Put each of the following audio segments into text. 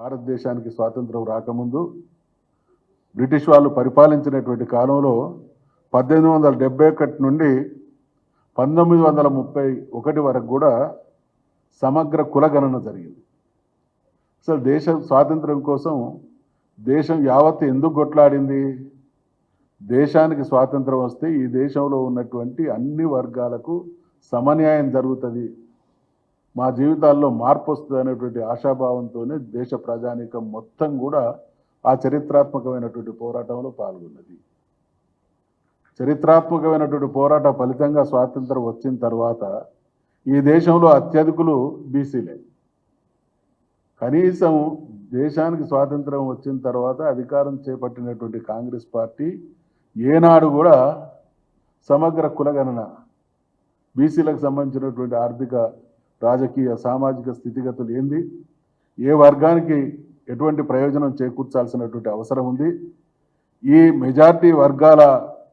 భారతదేశానికి స్వాతంత్రం రాకముందు బ్రిటిష్ వాళ్ళు పరిపాలించినటువంటి కాలంలో పద్దెనిమిది వందల డెబ్బై ఒకటి నుండి పంతొమ్మిది వందల ముప్పై ఒకటి వరకు కూడా సమగ్ర కులగణన జరిగింది. అసలు దేశం స్వాతంత్రం కోసం దేశం యావత్తు ఎందుకు కొట్లాడింది? దేశానికి స్వాతంత్రం వస్తే ఈ దేశంలో ఉన్నటువంటి అన్ని వర్గాలకు సమన్యాయం జరుగుతుంది. మా జీవితాల్లో మార్పు వస్తుంది అనేటువంటి ఆశాభావంతోనే దేశ ప్రజానీకం మొత్తం కూడా ఆ చరిత్రాత్మకమైనటువంటి పోరాటంలో పాల్గొన్నది. చరిత్రాత్మకమైనటువంటి పోరాట ఫలితంగా స్వాతంత్రం వచ్చిన తర్వాత ఈ దేశంలో అత్యధికులు బీసీలే. కనీసం దేశానికి స్వాతంత్రం వచ్చిన తర్వాత అధికారం చేపట్టినటువంటి కాంగ్రెస్ పార్టీ ఏనాడు కూడా సమగ్ర కులగణన బీసీలకు సంబంధించినటువంటి ఆర్థిక రాజకీయ సామాజిక స్థితిగతులు ఏంది? ఏ వర్గానికి ఎటువంటి ప్రయోజనం చేకూర్చాల్సినటువంటి అవసరం ఉంది? ఈ మెజార్టీ వర్గాల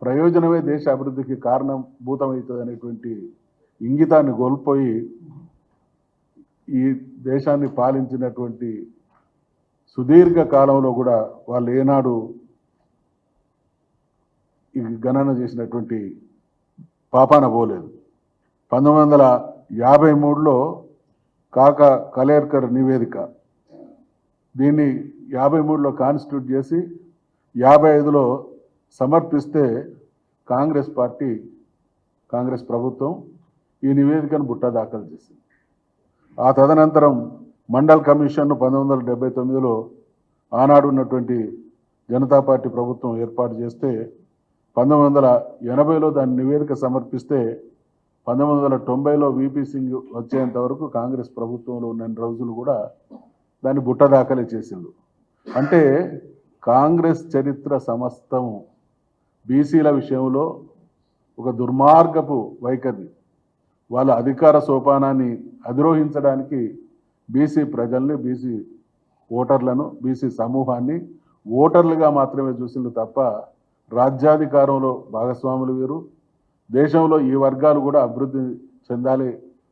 ప్రయోజనమే దేశ అభివృద్ధికి కారణభూతమవుతుంది అనేటువంటి ఇంగితాన్ని కోల్పోయి ఈ దేశాన్ని పాలించినటువంటి సుదీర్ఘ కాలంలో కూడా వాళ్ళు ఏనాడు ఈ గణన చేసినటువంటి పాపాన పోలేదు. పంతొమ్మిది వందల యాభై మూడులో కాక కలేర్కర్ నివేదిక. దీన్ని యాభై మూడులో కాన్స్టిట్యూట్ చేసి యాభై ఐదులో సమర్పిస్తే కాంగ్రెస్ పార్టీ కాంగ్రెస్ ప్రభుత్వం ఈ నివేదికను బుట్ట దాఖలు చేసింది. ఆ తదనంతరం మండల్ కమిషన్ను పంతొమ్మిది వందల డెబ్బై తొమ్మిదిలో ఆనాడు ఉన్నటువంటి జనతా పార్టీ ప్రభుత్వం ఏర్పాటు చేస్తే పంతొమ్మిది వందల ఎనభైలో దాని నివేదిక సమర్పిస్తే పంతొమ్మిది వందల తొంభైలో విపి సింగ్ వచ్చేంత వరకు కాంగ్రెస్ ప్రభుత్వంలో ఉన్న రోజులు కూడా దాన్ని బుట్టదాఖలే చేసిండు. అంటే కాంగ్రెస్ చరిత్ర సమస్తం బీసీల విషయంలో ఒక దుర్మార్గపు వైఖరి. వాళ్ళ అధికార సోపానాన్ని అధిరోహించడానికి బీసీ ప్రజల్ని బీసీ ఓటర్లను బీసీ సమూహాన్ని ఓటర్లుగా మాత్రమే చూసిండు తప్ప రాజ్యాధికారంలో భాగస్వాములు వీరు దేశంలో ఈ వర్గాలు కూడా అభివృద్ధి చెందాలి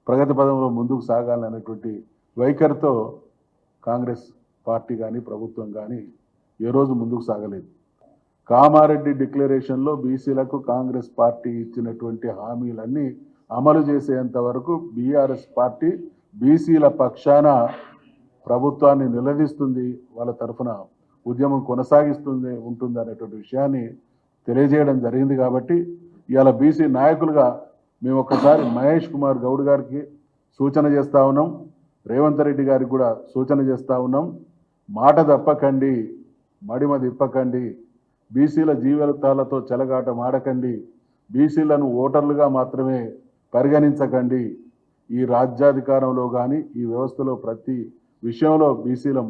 ప్రగతి పదంలో ముందుకు సాగాలి అనేటువంటి వైఖరితో కాంగ్రెస్ పార్టీ కానీ ప్రభుత్వం కానీ ఏ రోజు ముందుకు సాగలేదు. కామారెడ్డి డిక్లరేషన్లో బీసీలకు కాంగ్రెస్ పార్టీ ఇచ్చినటువంటి హామీలన్నీ అమలు చేసేంత వరకు బీఆర్ఎస్ పార్టీ బీసీల పక్షాన ప్రభుత్వాన్ని నిలదీస్తుంది వాళ్ళ తరఫున ఉద్యమం కొనసాగిస్తుంది ఉంటుంది అనేటువంటి విషయాన్ని తెలియజేయడం జరిగింది కాబట్టి ఇవాళ బీసీ నాయకులుగా మేము ఒక్కసారి మహేష్ కుమార్ గౌడ్ గారికి సూచన చేస్తా ఉన్నాం. రేవంత్ రెడ్డి గారికి కూడా సూచన చేస్తా ఉన్నాం. మాట తప్పకండి మడిమ తిప్పకండి బీసీల జీవితాలతో చెలగాట మాడకండి బీసీలను ఓటర్లుగా మాత్రమే పరిగణించకండి. ఈ రాజ్యాధికారంలో కానీ ఈ వ్యవస్థలో ప్రతి విషయంలో బీసీలం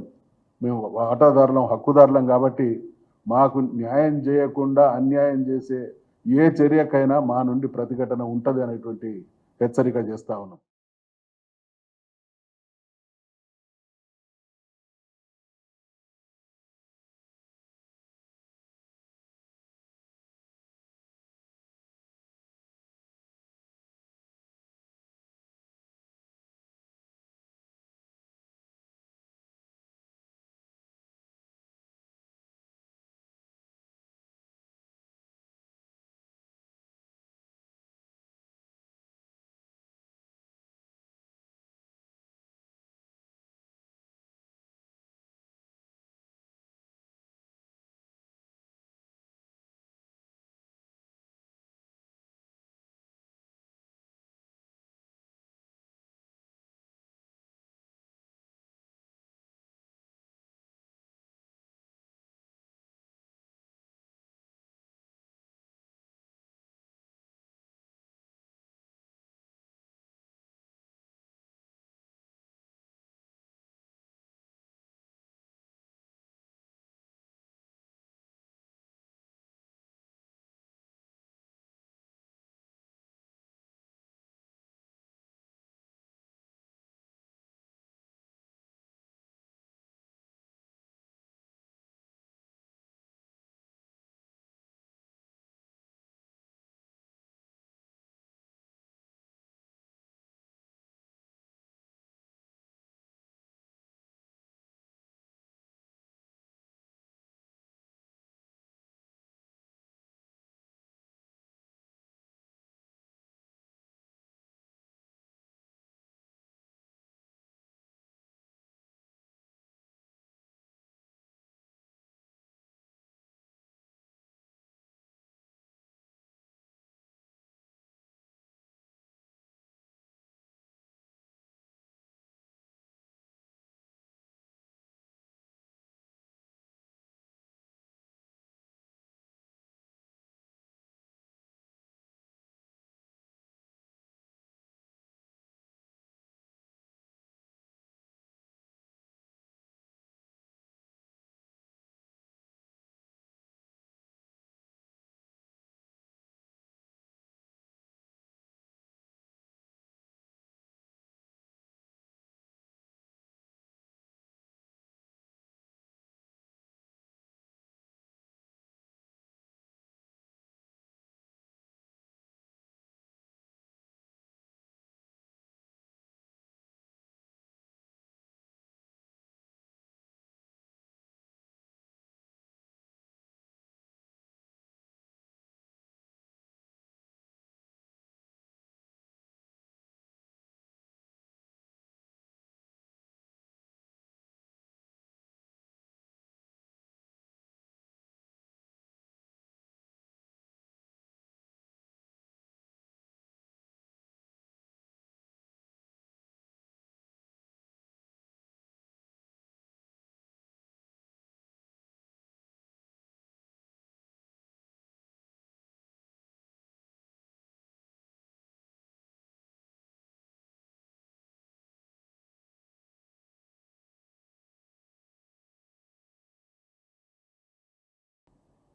మేము వాటాదారులం హక్కుదారులం కాబట్టి మాకు న్యాయం చేయకుండా అన్యాయం చేసే ఏ చర్యకైనా మా నుండి ప్రతిఘటన ఉంటుంది అనేటువంటి హెచ్చరిక చేస్తా ఉన్నాం.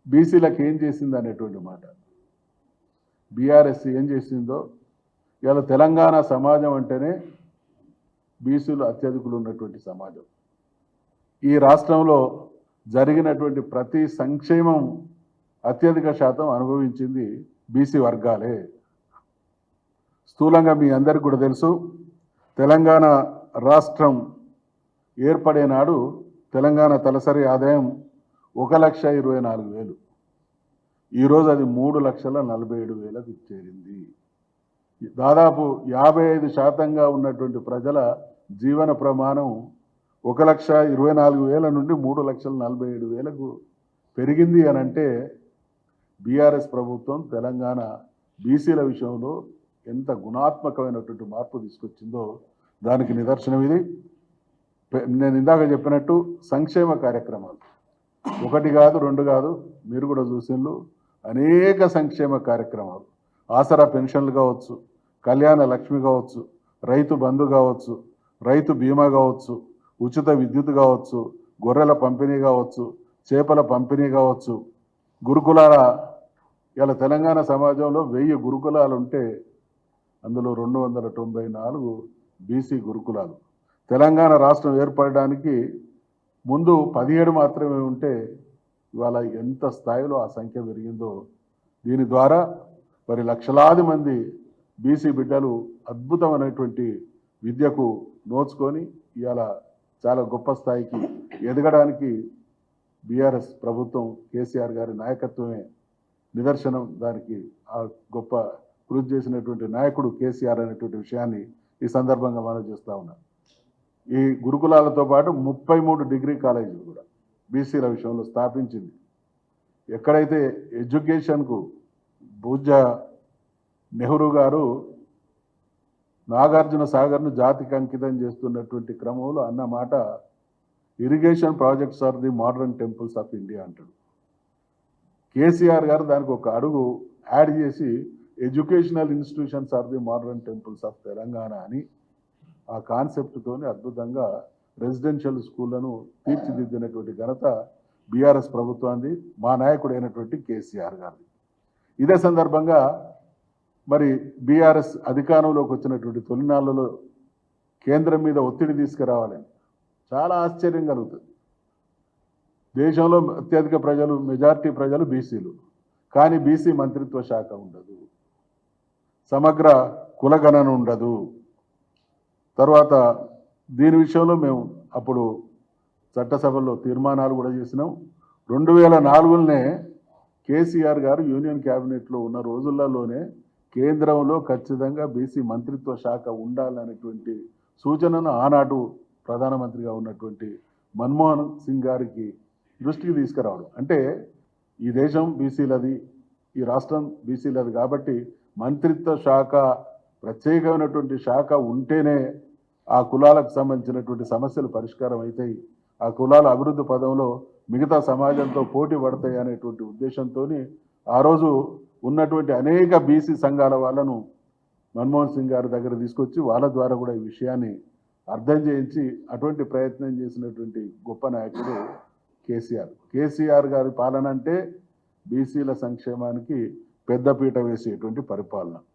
బీసీలకు ఏం చేసింది అనేటువంటి మాట. బీఆర్ఎస్ ఏం చేసిందో ఇవాళ తెలంగాణ సమాజం అంటేనే బీసీలు అత్యధికులు ఉన్నటువంటి సమాజం. ఈ రాష్ట్రంలో జరిగినటువంటి ప్రతి సంక్షేమం అత్యధిక శాతం అనుభవించింది బీసీ వర్గాలే. స్థూలంగా మీ అందరికి కూడా తెలుసు తెలంగాణ రాష్ట్రం ఏర్పడే నాడు తెలంగాణ తలసరి ఆదాయం ఒక లక్ష ఇరవై నాలుగు వేలు. ఈరోజు అది మూడు లక్షల నలభై ఏడు వేలకు చేరింది దాదాపు యాభై ఐదు శాతంగా ఉన్నటువంటి ప్రజల జీవన ప్రమాణం ఒక లక్ష ఇరవై నాలుగు వేల నుండి మూడు లక్షల నలభై ఏడు వేలకు పెరిగింది అని అంటే బీఆర్ఎస్ ప్రభుత్వం తెలంగాణ బీసీల విషయంలో ఎంత గుణాత్మకమైనటువంటి మార్పు తీసుకొచ్చిందో దానికి నిదర్శనం ఇది. నేను ఇందాక చెప్పినట్టు సంక్షేమ కార్యక్రమాలు. ఒకటి కాదు రెండు కాదు మీరు కూడా చూసిండ్రు. అనేక సంక్షేమ కార్యక్రమాలు. ఆసరా పెన్షన్లు కావచ్చు కళ్యాణ లక్ష్మి కావచ్చు రైతు బంధు కావచ్చు రైతు బీమా కావచ్చు ఉచిత విద్యుత్ కావచ్చు గొర్రెల పంపిణీ కావచ్చు చేపల పంపిణీ కావచ్చు. గురుకులాల ఇలా తెలంగాణ సమాజంలో వెయ్యి గురుకులాలు ఉంటే అందులో రెండు వందల తొంభై నాలుగు బీసీ గురుకులాలు. తెలంగాణ రాష్ట్రం ఏర్పడడానికి ముందు పదిహేడు మాత్రమే ఉంటే ఇవాళ ఎంత స్థాయిలో ఆ సంఖ్య పెరిగిందో దీని ద్వారా మరి లక్షలాది మంది బీసీ బిడ్డలు అద్భుతమైనటువంటి విద్యకు నోచుకొని ఇవాళ చాలా గొప్ప స్థాయికి ఎదగడానికి బీఆర్ఎస్ ప్రభుత్వం కేసీఆర్ గారి నాయకత్వమే నిదర్శనం. దానికి ఆ గొప్ప కృషి చేసినటువంటి నాయకుడు కేసీఆర్ అనేటువంటి విషయాన్ని ఈ సందర్భంగా మనం చేస్తూ ఉన్నాను ఈ గురుకులాలతో పాటు ముప్పై మూడు డిగ్రీ కాలేజీలు కూడా బీసీల విషయంలో స్థాపించింది. ఎక్కడైతే ఎడ్యుకేషన్కు భూజ నెహ్రూ గారు నాగార్జున సాగర్ను జాతికి అంకితం చేస్తున్నటువంటి క్రమంలో అన్న మాట irrigation projects are the modern temples of India అంటాడు. కేసీఆర్ గారు దానికి ఒక అడుగు యాడ్ చేసి educational institutions are the modern temples of Telangana అని ఆ కాన్సెప్ట్తోనే అద్భుతంగా రెసిడెన్షియల్ స్కూళ్ళను తీర్చిదిద్దినటువంటి ఘనత బీఆర్ఎస్ ప్రభుత్వాన్ని మా నాయకుడు అయినటువంటి కేసీఆర్ గారిది. ఇదే సందర్భంగా మరి బీఆర్ఎస్ అధికారంలోకి వచ్చినటువంటి తొలినాళ్ళలో కేంద్రం మీద ఒత్తిడి తీసుకురావాలని చాలా ఆశ్చర్యం కలుగుతుంది. దేశంలో అత్యధిక ప్రజలు మెజార్టీ ప్రజలు బీసీలు కానీ బీసీ మంత్రిత్వ శాఖ ఉండదు. సమగ్ర కులగణన ఉండదు. తర్వాత దీని విషయంలో మేము అప్పుడు చట్టసభలో తీర్మానాలు కూడా చేసినాం. రెండు వేల నాలుగులోనే కేసీఆర్ గారు యూనియన్ క్యాబినెట్లో ఉన్న రోజులలోనే కేంద్రంలో ఖచ్చితంగా బీసీ మంత్రిత్వ శాఖ ఉండాలనేటువంటి సూచనను ఆనాడు ప్రధానమంత్రిగా ఉన్నటువంటి మన్మోహన్ సింగ్ గారికి దృష్టికి తీసుకురావడం. అంటే ఈ దేశం బీసీలది ఈ రాష్ట్రం బీసీలది కాబట్టి మంత్రిత్వ శాఖ ప్రత్యేకమైనటువంటి శాఖ ఉంటేనే ఆ కులాలకు సంబంధించినటువంటి సమస్యలు పరిష్కారం అవుతాయి ఆ కులాల అభివృద్ధి పదంలో మిగతా సమాజంతో పోటీ పడతాయి అనేటువంటి ఉద్దేశంతో ఆ రోజు ఉన్నటువంటి అనేక బీసీ సంఘాల వాళ్ళను మన్మోహన్ సింగ్ గారి దగ్గర తీసుకొచ్చి వాళ్ళ ద్వారా కూడా ఈ విషయాన్ని అర్థం చేయించి అటువంటి ప్రయత్నం చేసినటువంటి గొప్ప నాయకుడు కేసీఆర్. కేసీఆర్ గారి పాలన అంటే బీసీల సంక్షేమానికి పెద్దపీట వేసేటువంటి పరిపాలన.